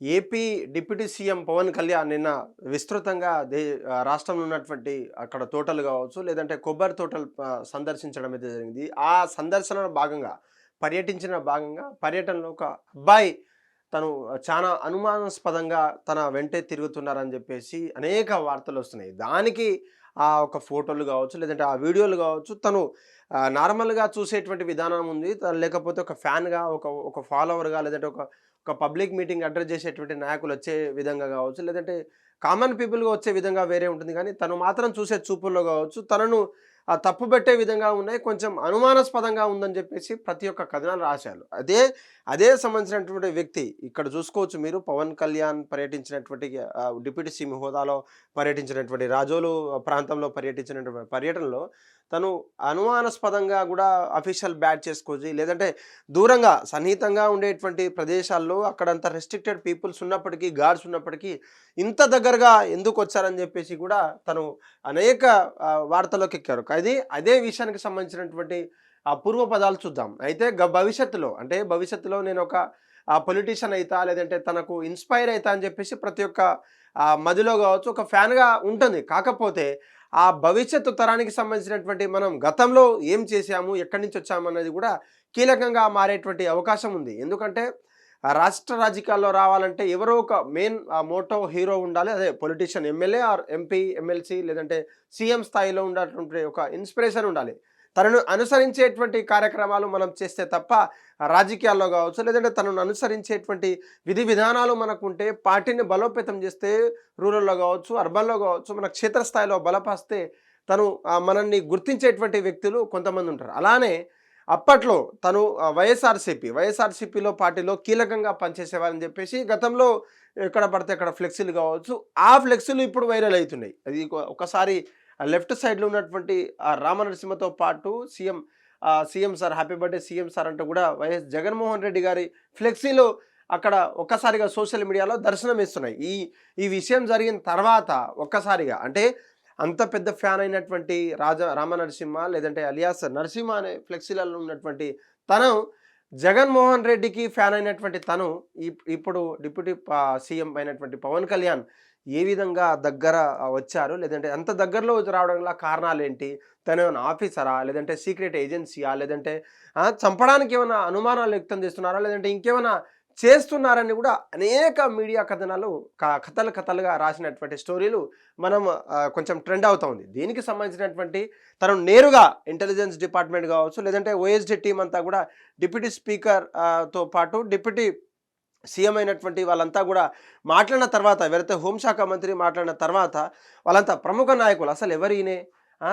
AP deputy CM Pawan Kalyan నిన్న విస్తృతంగా they రాష్ట్రంలో ఉన్నటువంటి అక్కడ తోటలు కావచ్చు లేదంటే కొబ్బరి తోటలు సందర్శించడం అయితే జరిగింది. ఆ సందర్శనలో భాగంగా పర్యటించిన భాగంగా పర్యటనలో ఒక అబ్బాయి తను చాలా అనుమానాస్పదంగా తన వెంటే తిరుగుతున్నారని చెప్పేసి అనేక వార్తలు వస్తున్నాయి. దానికి ఆ ఒక ఫోటోలు కావచ్చు లేదంటే ఆ వీడియోలు కావచ్చు తను నార్మల్గా చూసేటువంటి విధానం ఉంది. లేకపోతే ఒక ఫ్యాన్గా ఒక ఒక ఫాలోవర్గా లేదంటే ఒక ఒక పబ్లిక్ మీటింగ్ అడ్రస్ చేసేటువంటి నాయకులు వచ్చే విధంగా కావచ్చు లేదంటే కామన్ పీపుల్గా వచ్చే విధంగా వేరే ఉంటుంది. కానీ తను మాత్రం చూసే చూపుల్లో కావచ్చు తనను ఆ తప్పు పెట్టే విధంగా ఉన్నాయి కొంచెం అనుమానాస్పదంగా ఉందని చెప్పేసి ప్రతి ఒక్క కథనాలు రాశారు. అదే అదే సంబంధించినటువంటి వ్యక్తి ఇక్కడ చూసుకోవచ్చు మీరు పవన్ కళ్యాణ్ పర్యటించినటువంటి డిప్యూటీ సీఎం హోదాలో పర్యటించినటువంటి రాజోలు ప్రాంతంలో పర్యటించినటువంటి పర్యటనలో తను అనుమానాస్పదంగా కూడా అఫీషియల్ బ్యాట్ చేసుకోవచ్చు లేదంటే దూరంగా సన్నిహితంగా ఉండేటువంటి ప్రదేశాల్లో అక్కడంత రెస్ట్రిక్టెడ్ పీపుల్స్ ఉన్నప్పటికీ గార్డ్స్ ఉన్నప్పటికీ ఇంత దగ్గరగా ఎందుకు వచ్చారని చెప్పేసి కూడా తను అనేక ఆ, ఎక్కారు. అది అదే విషయానికి సంబంధించినటువంటి పూర్వ పదాలు చూద్దాం. అయితే గ- భవిష్యత్తులో అంటే భవిష్యత్తులో నేను ఒక పొలిటీషియన్ అవుతా లేదంటే తనకు ఇన్స్పైర్ అవుతా అని చెప్పేసి ప్రతి ఒక్క మదిలో కావచ్చు ఒక ఫ్యాన్గా ఉంటుంది. కాకపోతే ఆ భవిష్యత్తు తరానికి సంబంధించినటువంటి మనం గతంలో ఏం చేశాము ఎక్కడి నుంచి వచ్చాము అనేది కూడా కీలకంగా మారేటువంటి అవకాశం ఉంది. ఎందుకంటే రాష్ట్ర రాజకీయాల్లో రావాలంటే ఎవరో ఒక మెయిన్ మోటో హీరో ఉండాలి. అదే politician MLA or MP MLC లేదంటే సీఎం స్థాయిలో ఉండేటువంటి ఒక ఇన్స్పిరేషన్ ఉండాలి. తనను అనుసరించేటువంటి కార్యక్రమాలు మనం చేస్తే తప్ప రాజకీయాల్లో కావచ్చు లేదంటే తనను అనుసరించేటువంటి విధి విధానాలు మనకు ఉంటే పార్టీని బలోపేతం చేస్తే రూరల్లో కావచ్చు అర్బన్లో కావచ్చు మన క్షేత్రస్థాయిలో బలపరిస్తే తను మనల్ని గుర్తించేటువంటి వ్యక్తులు కొంతమంది ఉంటారు. అలానే అప్పట్లో తను వైఎస్ఆర్సీపీ వైఎస్ఆర్సీపీలో పార్టీలో కీలకంగా పనిచేసేవారని చెప్పేసి గతంలో ఎక్కడ పడితే అక్కడ ఫ్లెక్సీలు కావచ్చు ఆ ఫ్లెక్సీలు ఇప్పుడు వైరల్ అవుతున్నాయి. అది ఒకసారి లెఫ్ట్ సైడ్లో ఉన్నటువంటి ఆ రామనరసింహతో పాటు CM CM sir happy birthday CM sir అంటూ కూడా వైఎస్ జగన్మోహన్ రెడ్డి గారి ఫ్లెక్సీలు అక్కడ ఒక్కసారిగా సోషల్ మీడియాలో దర్శనం ఇస్తున్నాయి ఈ ఈ విషయం జరిగిన తర్వాత ఒక్కసారిగా అంటే అంత పెద్ద ఫ్యాన్ అయినటువంటి రాజా రామ నరసింహ లేదంటే అలియాస్ నరసింహ అనే ఫ్లెక్సీలలో ఉన్నటువంటి తను జగన్మోహన్ రెడ్డికి ఫ్యాన్ అయినటువంటి తను ఇప్- ఇప్పుడు డిప్యూటీ సీఎం అయినటువంటి పవన్ కళ్యాణ్ ఏ విధంగా దగ్గర వచ్చారు? లేదంటే అంత దగ్గరలో రావడం గల కారణాలు ఏంటి తను ఏమైనా ఆఫీసరా? లేదంటే సీక్రెట్ ఏజెన్సీయా? లేదంటే చంపడానికి ఏమైనా అనుమానాలు వ్యక్తం చేస్తున్నారా? లేదంటే ఇంకేమైనా చేస్తున్నారని కూడా అనేక మీడియా కథనాలు కథలు కథలుగా రాసినటువంటి స్టోరీలు మనం కొంచెం ట్రెండ్ అవుతా ఉంది. దీనికి సంబంధించినటువంటి తను నేరుగా ఇంటెలిజెన్స్ డిపార్ట్మెంట్ కావచ్చు లేదంటే ఓఎస్డి టీం అంతా కూడా డిప్యూటీ స్పీకర్తో పాటు డిప్యూటీ సీఎం అయినటువంటి వాళ్ళంతా కూడా మాట్లాడిన తర్వాత ఎవరైతే హోంశాఖ మంత్రి మాట్లాడిన తర్వాత వాళ్ళంతా ప్రముఖ నాయకులు. అసలు ఎవరినే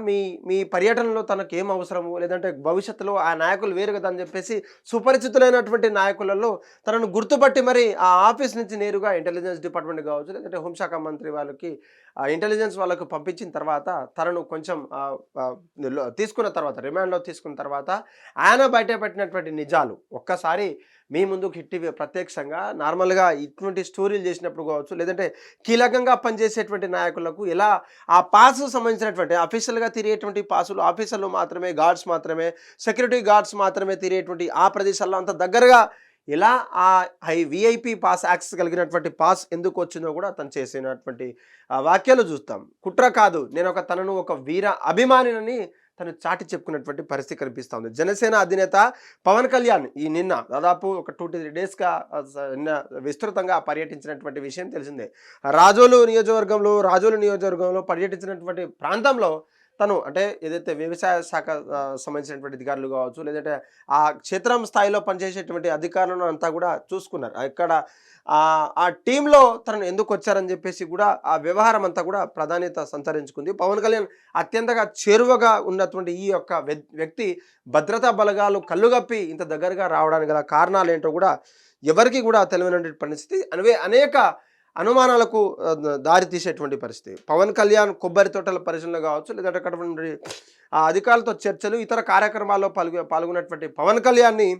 మీ మీ పర్యటనలో తనకు ఏం అవసరము లేదంటే భవిష్యత్తులో ఆ నాయకులు వేరు కదా అని చెప్పేసి సుపరిచితులైనటువంటి నాయకులలో తనను గుర్తుపట్టి మరి ఆ ఆఫీస్ నుంచి నేరుగా ఇంటెలిజెన్స్ డిపార్ట్మెంట్ కావచ్చు లేదంటే హోంశాఖ మంత్రి వాళ్ళకి ఆ ఇంటెలిజెన్స్ వాళ్ళకు పంపించిన తర్వాత తనను కొంచెం తీసుకున్న తర్వాత రిమాండ్లో తీసుకున్న తర్వాత ఆయన బయట పెట్టినటువంటి నిజాలు ఒక్కసారి మీ ముందుకు హిట్ టీవీ ప్రత్యక్షంగా నార్మల్గా ఇటువంటి స్టోరీలు చేసినప్పుడు కావచ్చు లేదంటే కీలకంగా పనిచేసేటువంటి నాయకులకు ఎలా ఆ పాస్ సంబంధించినటువంటి అఫీషియల్గా తిరిగేటువంటి పాసులు ఆఫీసర్లు మాత్రమే గార్డ్స్ మాత్రమే సెక్యూరిటీ గార్డ్స్ మాత్రమే తిరిగేటువంటి ఆ ప్రదేశాల్లో అంత దగ్గరగా ఎలా ఆ హై విఐపి పాస్ యాక్సెస్ కలిగినటువంటి పాస్ ఎందుకు వచ్చిందో కూడా తను చేసినటువంటి ఆ వాక్యాలు చూస్తాం. కుట్ర కాదు. నేను ఒక తనను ఒక వీర అభిమానినని తను చాటి చెప్పుకున్నటువంటి పరిస్థితి కనిపిస్తూ ఉంది. జనసేన అధినేత పవన్ కళ్యాణ్ ఈ నిన్న దాదాపు ఒక టూ త్రీ డేస్గా నిన్న విస్తృతంగా పర్యటించినటువంటి విషయం తెలిసిందే. రాజోలు నియోజకవర్గంలో రాజోలు నియోజకవర్గంలో పర్యటించినటువంటి ప్రాంతంలో తను అంటే ఏదైతే వ్యవసాయ శాఖ సంబంధించినటువంటి అధికారులు కావచ్చు లేదంటే ఆ క్షేత్రం స్థాయిలో పనిచేసేటువంటి అధికారులను అంతా కూడా చూసుకున్నారు. ఇక్కడ ఆ టీంలో తనను ఎందుకు వచ్చారని చెప్పేసి కూడా ఆ వ్యవహారం అంతా కూడా ప్రాధాన్యత సంతరించుకుంది. పవన్ కళ్యాణ్ అత్యంతగా చేరువగా ఉన్నటువంటి ఈ యొక్క వ్యక్తి భద్రతా బలగాలు కళ్ళుగప్పి ఇంత దగ్గరగా రావడానికి గల కారణాలు ఏంటో కూడా ఎవరికి కూడా తెలియనటువంటి పరిస్థితి. అనవే అనేక అనుమానాలకు దారితీసేటువంటి దారి పరిస్థితి. పవన్ కళ్యాణ్ కొబ్బరి తోటల పరిశీలన కావచ్చు లేదంటే అక్కడ ఆ అధికారులతో చర్చలు ఇతర కార్యక్రమాల్లో పాల్గొ పాల్గొన్నటువంటి పవన్ కళ్యాణ్ని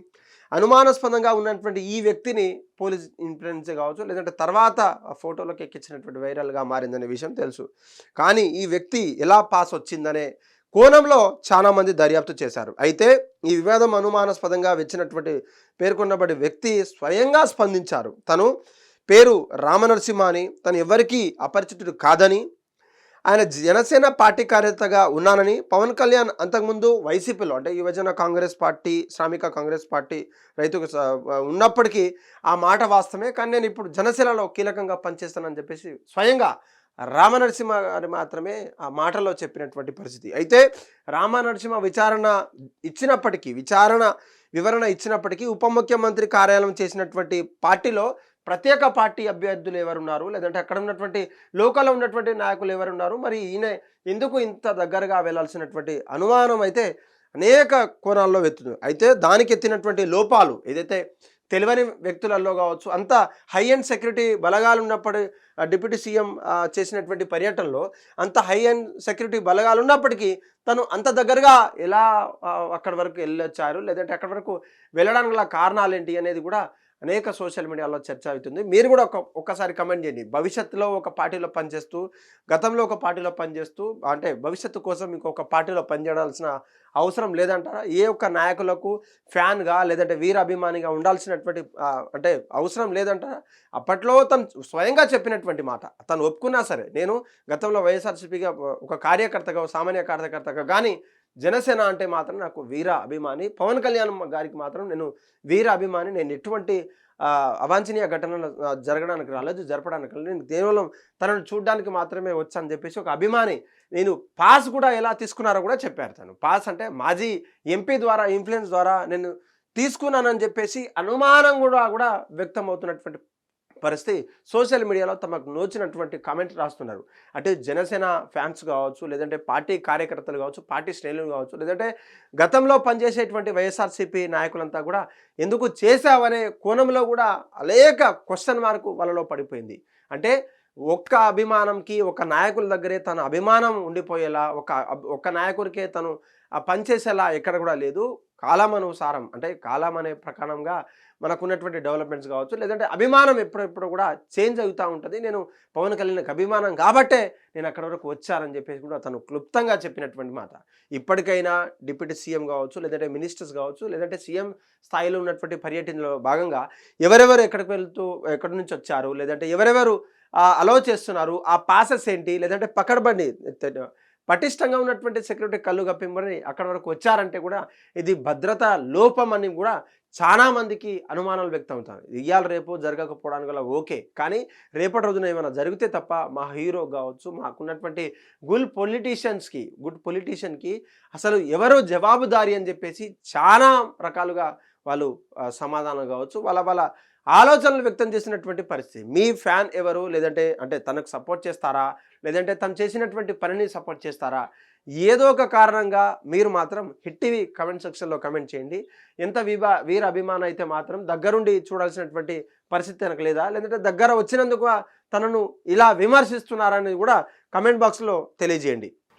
అనుమానాస్పదంగా ఉన్నటువంటి ఈ వ్యక్తిని పోలీస్ ఇన్ఫ్లుయెన్స్ కావచ్చు లేదంటే తర్వాత ఫోటోలకు ఎక్కించినటువంటి వైరల్గా మారిందనే విషయం తెలుసు. కానీ ఈ వ్యక్తి ఎలా పాస్ వచ్చిందనే కోణంలో చాలామంది దర్యాప్తు చేశారు. అయితే ఈ వివాదం అనుమానాస్పదంగా వచ్చినటువంటి పేర్కొన్నబడి వ్యక్తి స్వయంగా స్పందించారు. తను పేరు రామనరసింహ అని తను ఎవరికీ అపరిచితుడు కాదని ఆయన జనసేన పార్టీ కార్యకర్తగా ఉన్నానని పవన్ కళ్యాణ్ అంతకుముందు వైసీపీలో అంటే యువజన కాంగ్రెస్ పార్టీ శ్రామిక కాంగ్రెస్ పార్టీ రైతుకు ఉన్నప్పటికీ ఆ మాట వాస్తవమే. కానీ నేను ఇప్పుడు జనసేనలో కీలకంగా పనిచేస్తానని చెప్పేసి స్వయంగా రామనరసింహ గారు మాత్రమే ఆ మాటలో చెప్పినటువంటి పరిస్థితి. అయితే రామనరసింహ విచారణ ఇచ్చినప్పటికీ విచారణ వివరణ ఇచ్చినప్పటికీ ఉప ముఖ్యమంత్రి కార్యాలయం చేసినటువంటి పార్టీలో ప్రత్యేక పార్టీ అభ్యర్థులు ఎవరున్నారు? లేదంటే అక్కడ ఉన్నటువంటి లోకల్లో ఉన్నటువంటి నాయకులు ఎవరున్నారు? మరి ఈయన ఎందుకు ఇంత దగ్గరగా వెళ్ళాల్సినటువంటి అనుమానం అయితే అనేక కోణాల్లో వెతుతుంది అయితే దానికి ఎత్తినటువంటి లోపాలు ఏదైతే తెలివని వ్యక్తులలో కావచ్చు అంత హై అండ్ సెక్యూరిటీ బలగాలు ఉన్నప్పటి డిప్యూటీ సీఎం చేసినటువంటి పర్యటనలో అంత హై అండ్ సెక్యూరిటీ బలగాలు ఉన్నప్పటికీ తను అంత దగ్గరగా ఎలా అక్కడి వరకు వెళ్ళొచ్చారు? లేదంటే అక్కడి వరకు వెళ్ళడానికి గల కారణాలు ఏంటి అనేది కూడా అనేక సోషల్ మీడియాలో చర్చ అవుతుంది. మీరు కూడా ఒక ఒక్కసారి కమెంట్ చేయండి. భవిష్యత్తులో ఒక పార్టీలో పనిచేస్తూ గతంలో ఒక పార్టీలో పనిచేస్తూ అంటే భవిష్యత్తు కోసం ఇంకొక పార్టీలో పనిచేయాల్సిన అవసరం లేదంటారా? ఏ ఒక్క నాయకులకు ఫ్యాన్గా లేదంటే వీర అభిమానిగా ఉండాల్సినటువంటి అంటే అవసరం లేదంటారా? అప్పట్లో తను స్వయంగా చెప్పినటువంటి మాట. తను ఒప్పుకున్నా సరే నేను గతంలో వైఎస్ఆర్సీపీగా ఒక కార్యకర్తగా సామాన్య కార్యకర్తగా కానీ జనసేన అంటే మాత్రం నాకు వీర అభిమాని. పవన్ కళ్యాణ్ గారికి మాత్రం నేను వీర అభిమాని. నేను ఎటువంటి అవాంఛనీయ ఘటనలు జరగడానికి రాలేదు జరపడానికి రాలేదు. నేను కేవలం తనను చూడడానికి మాత్రమే వచ్చాను చెప్పేసి ఒక అభిమాని నేను పాస్ కూడా ఎలా తీసుకున్నారో కూడా చెప్పారు తను. పాస్ అంటే మాజీ ఎంపీ ద్వారా ఇన్ఫ్లుయెన్స్ ద్వారా నేను తీసుకున్నానని చెప్పేసి అనుమానం కూడా కూడా వ్యక్తం అవుతున్నటువంటి పరిస్థితి సోషల్ మీడియాలో తమకు నోచినటువంటి కామెంట్ రాస్తున్నారు. అంటే జనసేన ఫ్యాన్స్ కావచ్చు లేదంటే పార్టీ కార్యకర్తలు కావచ్చు పార్టీ శ్రేణులు కావచ్చు లేదంటే గతంలో పనిచేసేటువంటి వైఎస్ఆర్సీపీ నాయకులంతా కూడా ఎందుకు చేశావనే కోణంలో కూడా అనేక క్వశ్చన్ మార్క్ వాళ్ళలో పడిపోయింది. అంటే ఒక్క అభిమానంకి ఒక నాయకుల దగ్గరే తన అభిమానం ఉండిపోయేలా ఒక ఒక్క నాయకుడికే తను ఆ పనిచేసేలా ఎక్కడ కూడా లేదు. కాలం అనుసారం అంటే కాలం అనే ప్రకారంగా మనకు ఉన్నటువంటి డెవలప్మెంట్స్ కావచ్చు లేదంటే అభిమానం ఎప్పుడెప్పుడు కూడా చేంజ్ అవుతూ ఉంటుంది. నేను పవన్ కళ్యాణ్కి అభిమానం కాబట్టే నేను అక్కడ వరకు వచ్చారని చెప్పేసి కూడా తను క్లుప్తంగా చెప్పినటువంటి మాట. ఇప్పటికైనా డిప్యూటీ సీఎం కావచ్చు లేదంటే మినిస్టర్స్ కావచ్చు లేదంటే సీఎం స్థాయిలో ఉన్నటువంటి పర్యటనలో భాగంగా ఎవరెవరు ఎక్కడికి వెళ్తూ ఎక్కడి నుంచి వచ్చారు లేదంటే ఎవరెవరు అలో చేస్తున్నారు. ఆ పాసెస్ ఏంటి? లేదంటే పకడ్బండి పటిష్టంగా ఉన్నటువంటి సెక్యూరిటీ కళ్ళు కప్పింపని అక్కడ వరకు వచ్చారంటే కూడా ఇది భద్రత లోపం అని కూడా చాలా మందికి అనుమానాలు వ్యక్తం అవుతాయి ఇవాళ రేపు జరగకపోవడానికి గల ఓకే. కానీ రేపటి రోజున ఏమైనా జరిగితే తప్ప మా హీరో కావచ్చు మాకున్నటువంటి గుల్ పొలిటీషియన్స్కి గుడ్ పొలిటీషియన్కి అసలు ఎవరు జవాబుదారి అని చెప్పేసి చాలా రకాలుగా వాళ్ళు సమాధానం కావచ్చు. వాళ్ళ వాళ్ళ ఆలోచనలు వ్యక్తం చేసినటువంటి పరిస్థితి. మీ ఫ్యాన్ ఎవరు? లేదంటే అంటే తనకు సపోర్ట్ చేస్తారా? లేదంటే తను చేసినటువంటి పనిని సపోర్ట్ చేస్తారా? ఏదో ఒక కారణంగా మీరు మాత్రం హిట్ టీవీ కమెంట్ సెక్షన్లో కమెంట్ చేయండి. ఎంత విభా వీర అభిమానం అయితే మాత్రం దగ్గరుండి చూడాల్సినటువంటి పరిస్థితి తనకు లేదా? లేదంటే దగ్గర వచ్చినందుకు తనను ఇలా విమర్శిస్తున్నారని కూడా కమెంట్ బాక్స్లో తెలియజేయండి.